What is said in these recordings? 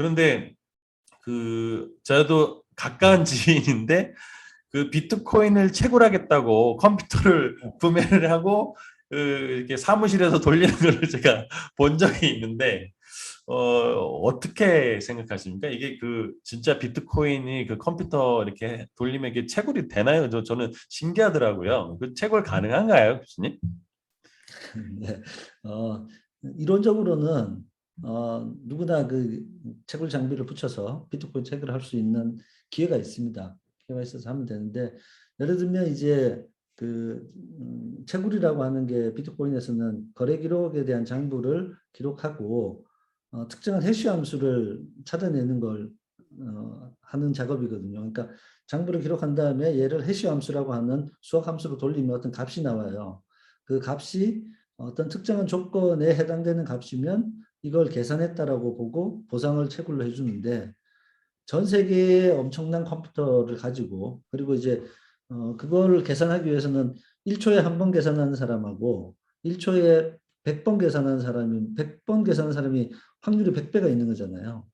그런데 그 저도 가까운 지인인데 그 비트코인을 채굴하겠다고 컴퓨터를 구매를 하고 그 이렇게 사무실에서 돌리는 걸 제가 본 적이 있는데 어 어떻게 생각하십니까? 이게 그 진짜 비트코인이 그 컴퓨터 이렇게 돌리면 이게 채굴이 되나요? 저 저는 신기하더라고요. 그 채굴 가능한가요, 교수님? 네. 어, 이론적으로는 어, 누구나 그 채굴 장비를 붙여서 비트코인 채굴을 할 수 있는 기회가 있습니다. 기회가 있어서 하면 되는데 예를 들면 이제 그 음, 채굴이라고 하는 게 비트코인에서는 거래 기록에 대한 장부를 기록하고 어, 특정한 해시 함수를 찾아내는 걸 어, 하는 작업이거든요. 그러니까 장부를 기록한 다음에 얘를 해시 함수라고 하는 수학 함수로 돌리면 어떤 값이 나와요. 그 값이 어떤 특정한 조건에 해당되는 값이면 이걸 계산했다라고 보고 보상을 채굴로 해주는데 전 세계에 엄청난 컴퓨터를 가지고 그리고 이제 어 그걸 계산하기 위해서는 1초에 한 번 계산하는 사람하고 1초에 100번 계산하는 사람이 100번 계산하는 사람이 확률이 100배가 있는 거잖아요.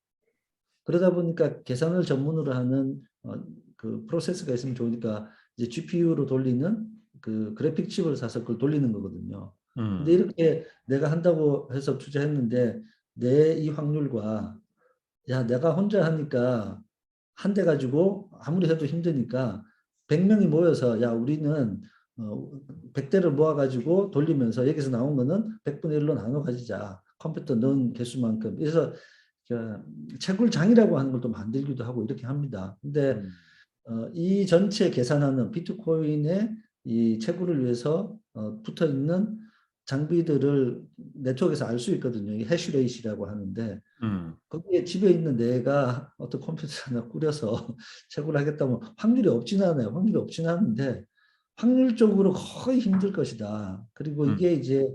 그러다 보니까 계산을 전문으로 하는 어, 그 프로세스가 있으면 좋으니까 이제 GPU로 돌리는 그 그래픽 칩을 사서 그걸 돌리는 거거든요. 음. 근데 이렇게 내가 한다고 해서 투자했는데 내 이 확률과 야 내가 혼자 하니까 한 대 가지고 아무리 해도 힘드니까 100명이 모여서 야 우리는 어 100대를 모아 가지고 돌리면서 여기서 나온 거는 100분의 1로 나눠 가지자. 컴퓨터 넣은 개수만큼. 그래서 저 채굴장이라고 하는 걸 또 만들기도 하고 이렇게 합니다. 근데 음. 어, 이 전체 계산하는 비트코인의 이 채굴을 위해서 어, 붙어 있는 장비들을 네트워크에서 알 수 있거든요. 이 해시레이시라고 하는데 음. 거기에 집에 있는 내가 어떤 컴퓨터 하나 꾸려서 채굴을 하겠다면 확률이 없진 않아요. 확률이 없진 않은데 확률적으로 거의 힘들 것이다. 그리고 음. 이게 이제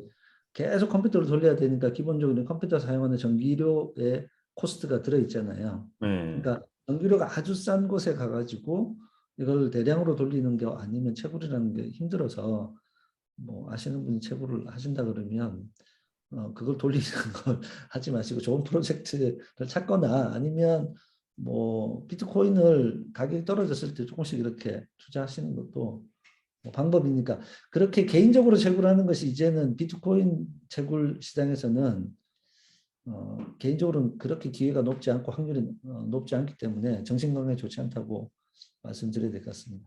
계속 컴퓨터를 돌려야 되니까 기본적으로 컴퓨터 사용하는 전기료의 코스트가 들어 있잖아요. 네. 그러니까 전기료가 아주 싼 곳에 가가지고 이걸 대량으로 돌리는 게 아니면 채굴이라는 게 힘들어서 뭐 아시는 분이 채굴을 하신다 그러면 어 그걸 돌리는 걸 하지 마시고 좋은 프로젝트를 찾거나 아니면 뭐 비트코인을 가격이 떨어졌을 때 조금씩 이렇게 투자하시는 것도 뭐 방법이니까. 그렇게 개인적으로 채굴하는 것이 이제는 비트코인 채굴 시장에서는 어, 개인적으로는 그렇게 기회가 높지 않고 확률이 어, 높지 않기 때문에 정신 건강에 좋지 않다고 말씀드려야 될 것 같습니다.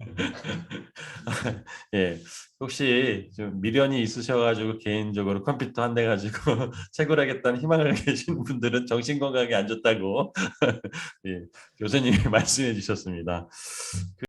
예, 혹시 좀 미련이 있으셔가지고 개인적으로 컴퓨터 한 대 가지고 채굴하겠다는 희망을 계신 분들은 정신 건강에 안 좋다고 예, 교수님이 말씀해 주셨습니다. 그